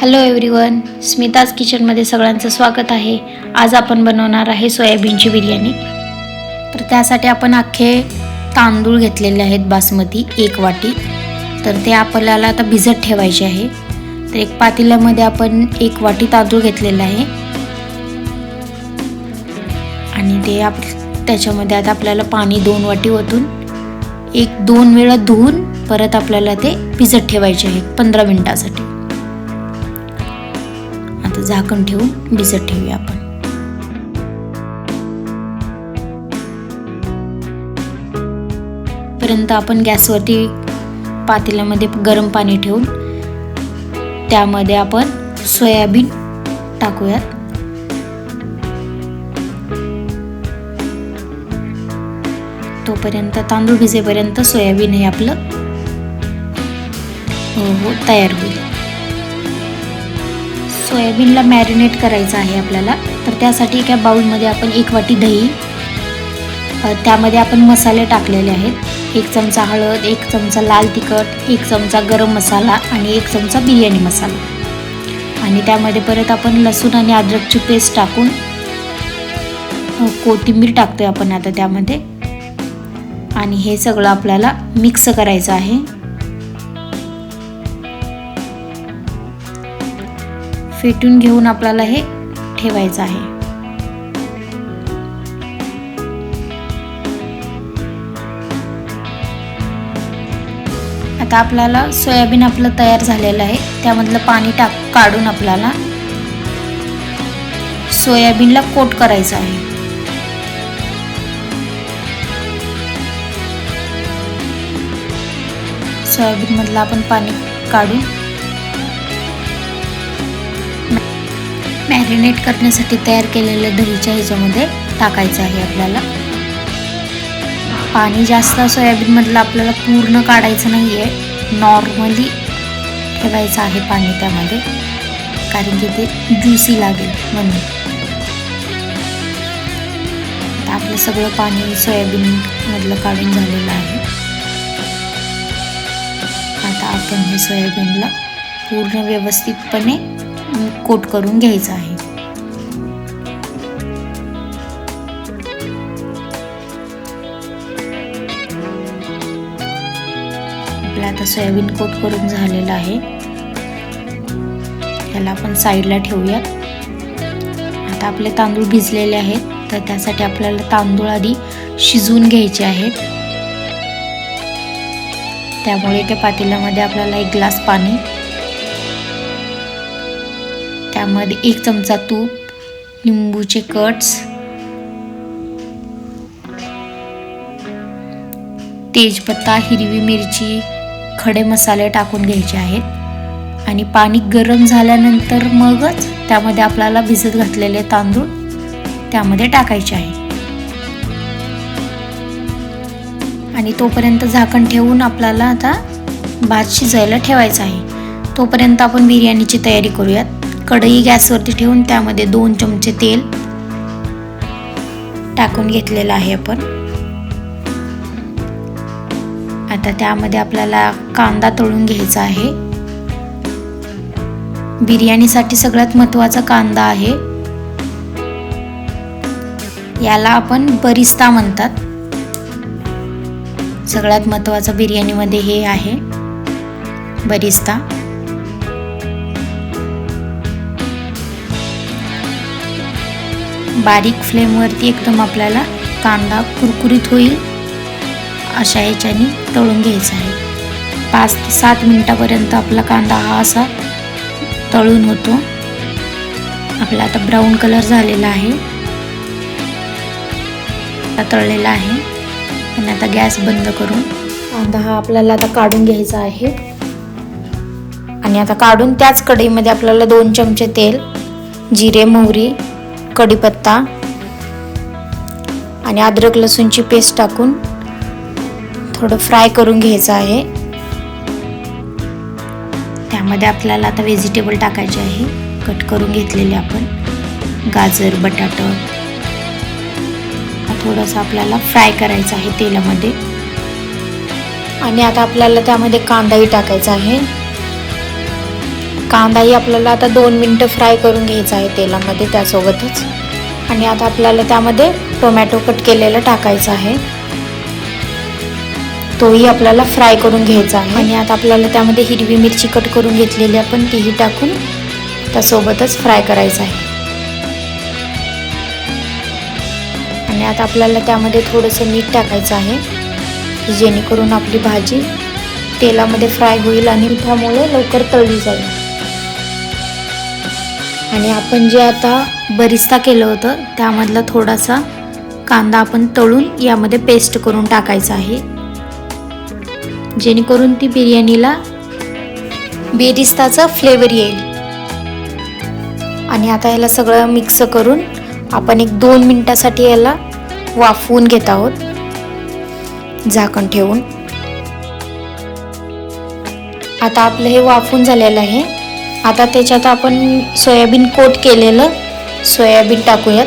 Hello everyone Smita's किचनमध्ये सगळ्यांचं स्वागत आहे. आज आपण बनवणार आहे सोयाबीनची बिर्याणी. तर त्यासाठी आपण अख्खे तांदूळ घेतलेले आहेत बासमती एक वाटी. तर ते आपल्याला आता भिजत ठेवायचे आहे. तर एक पातेल्यामध्ये आपण एक वाटी तांदूळ घेतलेला आहे. आणि ते आप त्याच्यामध्ये आता आपल्याला पाणी दोन वाटी ओतून एक दोन वेळा धुवून परत आपल्याला ते भिजत ठेवायचे आहे पंधरा मिनटासाठी. झाकण ठेवून भिजत ठेवूया आपण. पर्यंत आपण गॅसवरती पातेल्यामध्ये गरम पाणी ठेवून त्यामध्ये आपण सोयाबीन टाकूयात. तोपर्यंत तांदूळ भिजेपर्यंत सोयाबीन हे आपलं हो हो तयार होईल. सोयाबीनला मॅरिनेट करायचं आहे आपल्याला. तर त्यासाठी एका बाउलमध्ये आपण एक वाटी दही त्यामध्ये आपण मसाले टाकलेले आहेत. एक चमचा हळद एक चमचा लाल तिखट एक चमचा गरम मसाला आणि एक चमचा बिर्याणी मसाला. आणि त्यामध्ये परत आपण लसूण आणि अद्रकची पेस्ट टाकून कोथिंबीर टाकतोय आपण आता त्यामध्ये. आणि हे सगळं आपल्याला मिक्स करायचं आहे. फेटून घेऊन आपल्याला हे ठेवायचं आहे. आता आपल्याला सोयाबीन आपलं तयार झालेलं आहे. त्यामधलं पाणी टाक काढून आपल्याला सोयाबीनला कोट करायचं आहे. सोयाबीनमधलं आपण पाणी काढून मॅरिनेट करण्यासाठी तयार केलेल्या दहीच्या ह्याच्यामध्ये टाकायचं आहे आपल्याला. पाणी जास्त सोयाबीनमधलं आपल्याला पूर्ण काढायचं नाही आहे नॉर्मली ठेवायचं आहे पाणी त्यामध्ये. कारण की ते ज्युसी लागेल म्हणून. आपलं सगळं पाणी सोयाबीनमधलं काढून झालेलं आहे. आता आपण हे सोयाबीनला पूर्ण व्यवस्थितपणे कोट करून घ्यायचं आहे. आपलं आता सोयाबीन कोट करून झालेला आहे. त्याला आपण साईडला ठेवूया आता आपले तांदूळ भिजलेले आहेत तर त्यासाठी आपल्याला तांदूळ आधी शिजवून घ्यायचे आहेत. त्यामुळे एका पातेल्यामध्ये आपल्याला एक ग्लास पाणी त्यामध्ये एक चमचा तूप लिंबूचे कट्स तेजपत्ता हिरवी मिरची खडे मसाले टाकून घ्यायचे आहेत. आणि पाणी गरम झाल्यानंतर मगच त्यामध्ये आपल्याला भिजत घातलेले तांदूळ त्यामध्ये टाकायचे आहे. आणि तोपर्यंत झाकण ठेवून आपल्याला आता भात शिजायला ठेवायचा आहे. तोपर्यंत आपण बिर्याणीची तयारी करूयात. कढई गॅसवरती ठेवून त्यामध्ये दोन चमचे तेल टाकून घेतलेलं आहे आपण. आता त्यामध्ये आपल्याला कांदा तळून घ्यायचा आहे. बिर्याणीसाठी सगळ्यात महत्त्वाचा कांदा आहे. याला आपण बरिस्ता म्हणतात. सगळ्यात महत्त्वाचं बिर्याणीमध्ये हे आहे बरिस्ता. बारीक फ्लेमवरती एकदम आपल्याला कांदा कुरकुरीत होईल. अशा याच्याने तळून घ्यायचा आहे. पाच ते सात मिनटापर्यंत आपला कांदा हा असा तळून होतो. आपला आता ब्राऊन कलर झालेला आहे. आता तळलेला आहे. आणि आता गॅस बंद करून कांदा हा आपल्याला आता काढून घ्यायचा आहे. आणि आता काढून त्याच कढईमध्ये आपल्याला दोन चमचे तेल जिरे मोहरी कढीपत्ता आणि अद्रक लसूणची पेस्ट टाकून थोडं फ्राय करून घ्यायचं आहे. त्यामध्ये आपल्याला आता व्हेजिटेबल टाकायचे आहे. कट करून घेतलेले आपण. गाजर बटाटा. थोडंसं आपल्याला फ्राय करायचं आहे तेलामध्ये. आणि आता आपल्याला त्यामध्ये कांदाही टाकायचा आहे. कांदाही आपल्याला आता दोन मिनटं फ्राय करून घ्यायचा आहे तेलामध्ये त्यासोबतच. आणि आता आपल्याला त्यामध्ये टोमॅटो कट केलेला टाकायचा आहे. तोही आपल्याला फ्राय करून घ्यायचा आहे. आणि आता आपल्याला त्यामध्ये हिरवी मिरची कट करून घेतलेली आपण तीही टाकून त्यासोबतच फ्राय करायचं आहे. आणि आता आपल्याला त्यामध्ये थोडंसं मीठ टाकायचं आहे जेणेकरून आपली भाजी तेलामध्ये फ्राय होईल आणि मिठामुळे लवकर तळली जाईल. आणि आपण जे आता बरिस्ता केलं होतं त्यामधला थोडासा कांदा आपण तळून यामध्ये पेस्ट करून टाकायचा आहे. जेणेकरून ती बिर्याणीला बेरिस्ताचा फ्लेवर येईल. आणि आता याला सगळं मिक्स करून आपण एक दोन मिनटासाठी याला वाफवून घेत आहोत. झाकण ठेवून. आता आपलं हे वाफून झालेलं आहे. आता त्याच्यात आपण सोयाबीन कोट केलेलं सोयाबीन टाकूयात.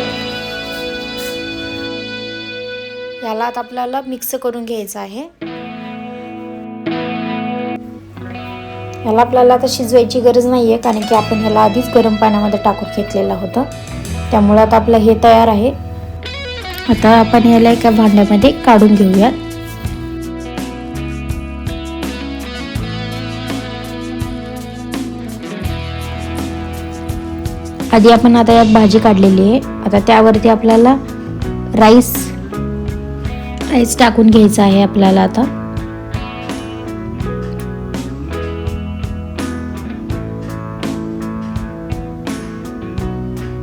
याला आता आपल्याला मिक्स करून घ्यायचं आहे. याला आपल्याला आता शिजवायची गरज नाही आहे कारण की आपण ह्याला आधीच गरम पाण्यामध्ये टाकून घेतलेलं होतं. त्यामुळे आता आपलं हे तयार आहे. आता आपण याला एका भांड्यामध्ये काढून घेऊयात. आधी आपण आता यात भाजी काढलेली आहे. आता त्यावरती आपल्याला राईस राईस टाकून घ्यायचा आहे आपल्याला आता.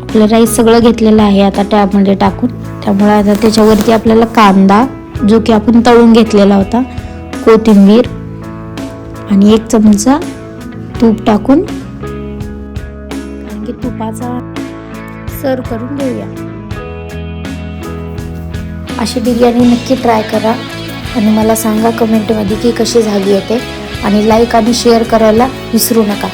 आपलं राईस सगळं घेतलेलं आहे आता टॅबमध्ये टाकून. त्यामुळे आता त्याच्यावरती आपल्याला कांदा जो की आपण तळून घेतलेला होता कोथिंबीर आणि एक चमचा तूप टाकून की तुपाचा सर्व करून घेऊया. अशी बिर्याणी नक्की ट्राय करा आणि मला सांगा कमेंटमध्ये की कशी झाली होते आणि लाईक आणि शेअर करायला विसरू नका.